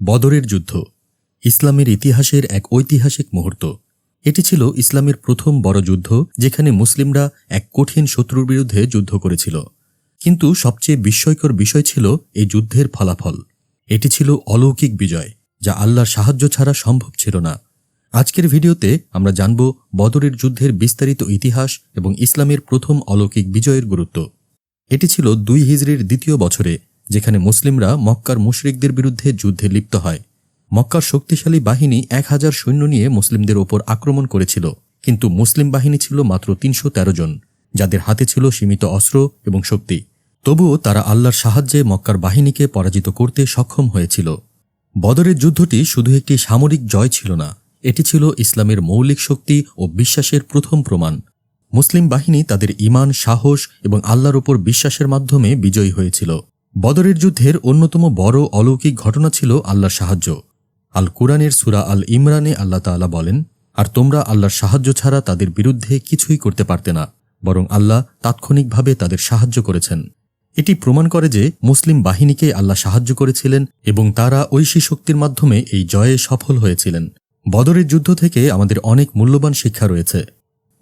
বদরের যুদ্ধ, ইসলামের ইতিহাসের এক ঐতিহাসিক মুহূর্ত। এটি ছিল ইসলামের প্রথম বড় যুদ্ধ, যেখানে মুসলিমরা এক কঠিন শত্রুর বিরুদ্ধে যুদ্ধ করেছিল। কিন্তু সবচেয়ে বিস্ময়কর বিষয় ছিল এই যুদ্ধের ফলাফল। এটি ছিল অলৌকিক বিজয়, যা আল্লাহর সাহায্য ছাড়া সম্ভব ছিল না। আজকের ভিডিওতে আমরা জানব বদরের যুদ্ধের বিস্তারিত ইতিহাস এবং ইসলামের প্রথম অলৌকিক বিজয়ের গুরুত্ব। এটি ছিল দুই হিজরির দ্বিতীয় বছরে যেখানে মুসলিমরা মক্কার মুশরিকদের বিরুদ্ধে যুদ্ধে লিপ্ত হয়। মক্কার শক্তিশালী বাহিনী এক হাজার সৈন্য নিয়ে মুসলিমদের ওপর আক্রমণ করেছিল, কিন্তু মুসলিম বাহিনী ছিল মাত্র তিনশো তেরো জন, যাদের হাতে ছিল সীমিত অস্ত্র এবং শক্তি। তবুও তারা আল্লাহর সাহায্যে মক্কার বাহিনীকে পরাজিত করতে সক্ষম হয়েছিল। বদরের যুদ্ধটি শুধু একটি সামরিক জয় ছিল না, এটি ছিল ইসলামের মৌলিক শক্তি ও বিশ্বাসের প্রথম প্রমাণ। মুসলিম বাহিনী তাদের ইমান সাহস এবং আল্লাহর ওপর বিশ্বাসের মাধ্যমে বিজয়ী হয়েছিল। বদরের যুদ্ধের অন্যতম বড় অলৌকিক ঘটনা ছিল আল্লাহর সাহায্য। আল কুরআনের সুরা আল ইমরানে আল্লাহ তাআলা বলেন, আর তোমরা আল্লাহর সাহায্য ছাড়া তাদের বিরুদ্ধে কিছুই করতে পারতে না, বরং আল্লাহ তাৎক্ষণিকভাবে তাদের সাহায্য করেছেন। এটি প্রমাণ করে যে মুসলিম বাহিনীকে আল্লাহ সাহায্য করেছিলেন এবং তারা ঐশী শক্তির মাধ্যমে এই জয়ে সফল হয়েছিলেন। বদরের যুদ্ধ থেকে আমাদের অনেক মূল্যবান শিক্ষা রয়েছে।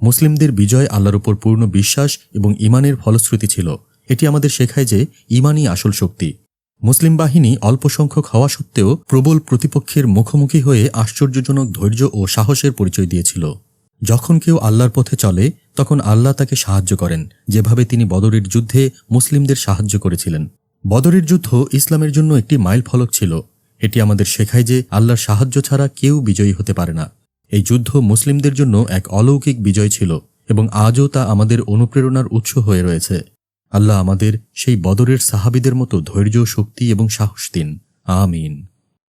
মুসলিমদের বিজয় আল্লাহর উপর পূর্ণ বিশ্বাস এবং ইমানের ফলশ্রুতি ছিল। এটি আমাদের শেখায় যে ইমানই আসল শক্তি। মুসলিম বাহিনী অল্প সংখ্যক হওয়া সত্ত্বেও প্রবল প্রতিপক্ষের মুখোমুখি হয়ে আশ্চর্যজনক ধৈর্য ও সাহসের পরিচয় দিয়েছিল। যখন কেউ আল্লাহর পথে চলে, তখন আল্লাহ তাকে সাহায্য করেন, যেভাবে তিনি বদরের যুদ্ধে মুসলিমদের সাহায্য করেছিলেন। বদরের যুদ্ধ ইসলামের জন্য একটি মাইল ফলক ছিল। এটি আমাদের শেখায় যে আল্লাহর সাহায্য ছাড়া কেউ বিজয়ী হতে পারে না। এই যুদ্ধ মুসলিমদের জন্য এক অলৌকিক বিজয় ছিল এবং আজও তা আমাদের অনুপ্রেরণার উৎস হয়ে রয়েছে। আল্লাহ আমাদের সেই বদরের সাহাবিদের মতো ধৈর্য শক্তি এবং সাহস দিন। আমিন।